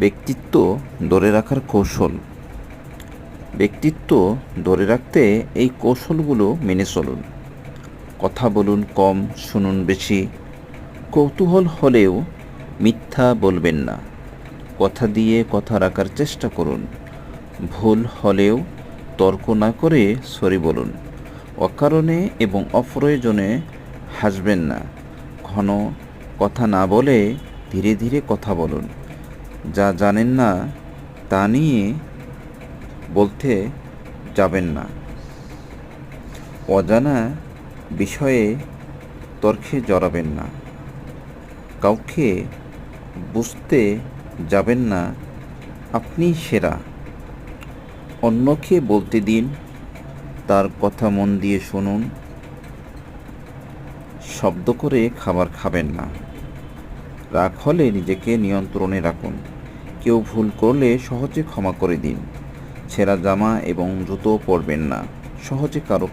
ব্যক্তিত্ব ধরে রাখার কৌশল। ব্যক্তিত্ব ধরে রাখতে এই কৌশলগুলো মেনে চলুন। কথা বলুন কম, শুনুন বেশি। কৌতূহল হলেও মিথ্যা বলবেন না। কথা দিয়ে কথা রাখার চেষ্টা করুন। ভুল হলেও তর্ক না করে সরি বলুন। অকারণে এবং অপ্রয়োজনে হাসবেন না। ঘন কথা না বলে ধীরে ধীরে কথা বলুন। যা জানেন না, তা নিয়ে বলতে যাবেন না। অজানা বিষয়ে তর্কে জড়াবেন না। কাউকে বুঝতে যাবেন না, আপনি সেরা। অন্যকে বলতে দিন, তার কথা মন দিয়ে শুনুন। শব্দ করে খাবার খাবেন না। রাগ হলে নিজেকে নিয়ন্ত্রণে রাখুন। কেউ ভুল করলে সহজে ক্ষমা করে দিন। ছেঁড়া জামা এবং জুতো পরবেন না। সহজে কারও